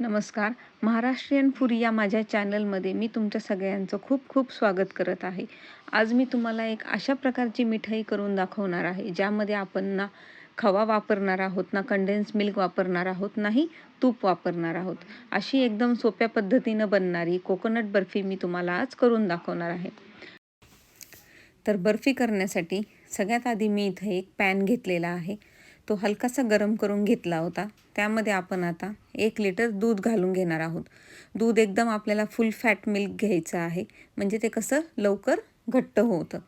नमस्कार. महाराष्ट्रीयन फुरी या माझ्या चॅनलमध्ये मी तुमच्या सगळ्यांचं खूप खूप स्वागत करत आहे. आज मी तुम्हाला एक अशा प्रकारची मिठाई करून दाखवणार आहे ज्यामध्ये आपण ना खवा वापरणार आहोत ना कंडेन्स मिल्क वापरणार आहोत नाही तूप वापरणार आहोत. अशी एकदम सोप्या पद्धतीनं बनणारी कोकोनट बर्फी मी तुम्हाला आज करून दाखवणार आहे. तर बर्फी करण्यासाठी सगळ्यात आधी मी इथं एक पॅन घेतलेला आहे. तो हलकासा गरम करून घेतला होता. त्यामध्ये आपण आता एक लिटर दूध घालून घेणार आहोत. दूध एकदम आपल्याला फुल फॅट मिल्क घ्यायचं आहे. म्हणजे ते कसं लवकर घट्ट होतं.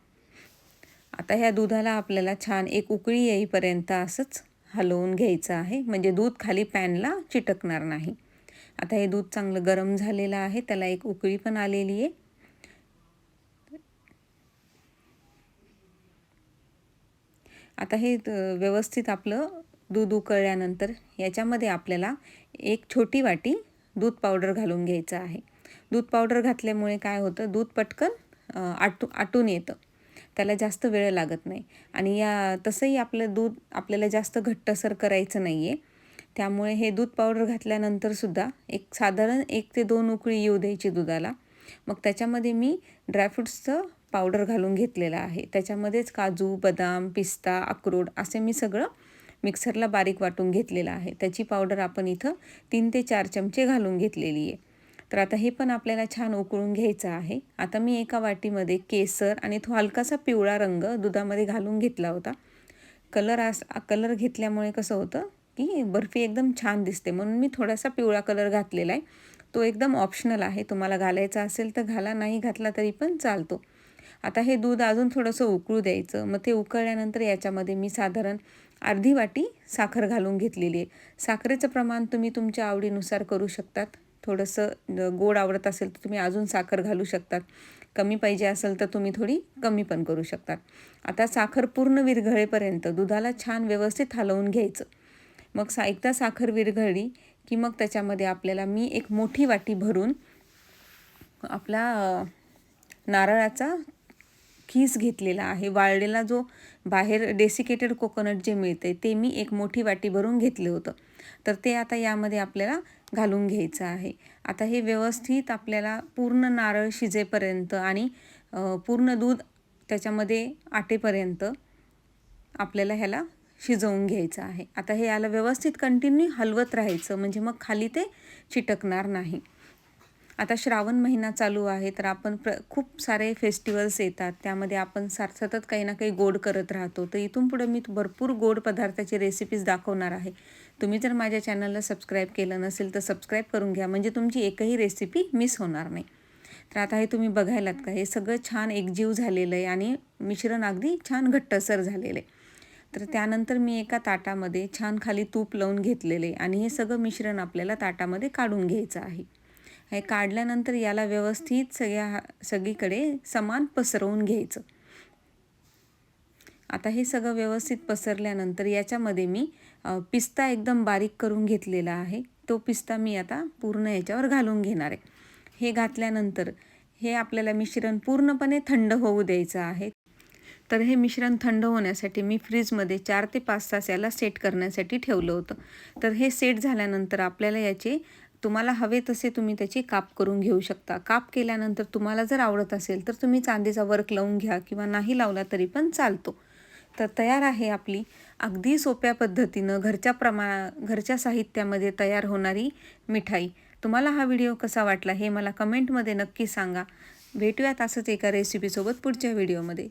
आता ह्या दुधाला आपल्याला छान एक उकळी येईपर्यंत असंच हलवून घ्यायचं आहे. म्हणजे दूध खाली पॅनला चिटकणार नाही. आता हे दूध चांगलं गरम झालेलं आहे. त्याला एक उकळी पण आलेली आहे. आता हे व्यवस्थित आपलं दूध उकळल्यानंतर याच्यामध्ये आपल्याला एक छोटी वाटी दूध पावडर घालून घ्यायचं आहे. दूध पावडर घातल्यामुळे काय होतं दूध पटकन आटू आटून येतं. त्याला जास्त वेळ लागत नाही. आणि या तसंही आपलं दूध आपल्याला जास्त घट्टसर करायचं नाही आहे त्यामुळे हे दूध पावडर घातल्यानंतरसुद्धा एक साधारण एक ते दोन उकळी येऊ द्यायची दुधाला. मग त्याच्यामध्ये मी ड्रायफ्रुट्सचं पावडर घालून घेतलेला आहे. त्याच्यामध्येच काजू बदाम पिस्ता अक्रोड असे मी सगळं मिक्सरला बारीक वाटून घेतलेलं आहे. त्याची पावडर आपण इथं तीन ते चार चमचे घालून घेतलेली आहे. तर आता हे पण आपल्याला छान उकळून घ्यायचं आहे. आता मी एका वाटीमध्ये केसर आणि तो हलकासा पिवळा रंग दुधामध्ये घालून घेतला होता. कलर अस कलर घेतल्यामुळे कसं होतं की बर्फी एकदम छान दिसते. म्हणून मी थोडासा पिवळा कलर घातलेला आहे. तो एकदम ऑप्शनल आहे. तुम्हाला घालायचा असेल तर घाला नाही घातला तरी पण चालतो. आता हे दूध अजून थोडंसं उकळू द्यायचं. मग ते उकळल्यानंतर याच्यामध्ये मी साधारण अर्धी वाटी साखर घालून घेतलेली आहे. साखरेचं प्रमाण तुम्ही तुमच्या आवडीनुसार करू शकतात. थोडंसं गोड आवडत असेल तर तुम्ही अजून साखर घालू शकतात. कमी पाहिजे असेल तर तुम्ही थोडी कमी पण करू शकतात. आता साखर पूर्ण विरघळेपर्यंत दुधाला छान व्यवस्थित हलवून घ्यायचं. मग सा एकदा साखर विरघळली की मग त्याच्यामध्ये आपल्याला मी एक मोठी वाटी भरून आपला नारळाचा खीस घेतलेला आहे. वाळलेला जो बाहेर डेसिकेटेड कोकोनट जे मिळते ते मी एक मोठी वाटी भरून घेतलं होतं. तर ते आता यामध्ये आपल्याला घालून घ्यायचं आहे. आता हे व्यवस्थित आपल्याला पूर्ण नारळ शिजेपर्यंत आणि पूर्ण दूध त्याच्यामध्ये आटेपर्यंत आपल्याला ह्याला शिजवून घ्यायचं आहे. आता हे याला व्यवस्थित कंटिन्यू हलवत राहायचं. म्हणजे मग खाली ते चिटकणार नाही. आता श्रावण महिना चालू आहे तर आपण प्र खूप सारे फेस्टिवल्स येतात. त्यामध्ये आपण सार सतत काही ना काही गोड करत राहतो. तर इथून पुढे मी भरपूर गोड पदार्थाची रेसिपीज दाखवणार आहे. तुम्ही जर माझ्या चॅनलला सबस्क्राईब केलं नसेल तर सबस्क्राईब करून घ्या. म्हणजे तुमची एकही रेसिपी मिस होणार नाही. तर आता हे तुम्ही बघायलात का? हे सगळं छान एकजीव झालेलं आहे आणि मिश्रण अगदी छान घट्टसर झालेलं आहे. तर त्यानंतर मी एका ताटामध्ये छान खाली तूप लावून घेतलेले आणि हे सगळं मिश्रण आपल्याला ताटामध्ये काढून घ्यायचं आहे. हे काढल्यानंतर याला व्यवस्थित सगळ्या सगळीकडे समान पसरवून घ्यायचं. आता हे सगळं व्यवस्थित पसरल्यानंतर याच्यामध्ये मी पिस्ता एकदम बारीक करून घेतलेला आहे. तो पिस्ता मी आता पूर्ण याच्यावर घालून घेणार आहे. हे घातल्यानंतर हे आपल्याला मिश्रण पूर्णपणे थंड होऊ द्यायचं आहे. तर हे मिश्रण थंड होण्यासाठी मी फ्रीजमध्ये चार ते पाच तास याला सेट करण्यासाठी ठेवलं होतं. तर हे सेट झाल्यानंतर आपल्याला याचे तुम्हाला हवे तसे तुम्ही त्याची काप करून घेऊ शकता. काप केल्यानंतर तुम्हाला जर आवडत असेल तर तुम्ही चांदीचा वर्क लावून घ्या किंवा नाही लावला तरी पण चालतो. तर तयार आहे आपली अगदी सोप्या पद्धतीनं घरच्या प्रमा घरच्या साहित्यामध्ये तयार होणारी मिठाई. तुम्हाला हा व्हिडिओ कसा वाटला हे मला कमेंटमध्ये नक्की सांगा. भेटूयात असंच एका रेसिपीसोबत पुढच्या व्हिडिओमध्ये.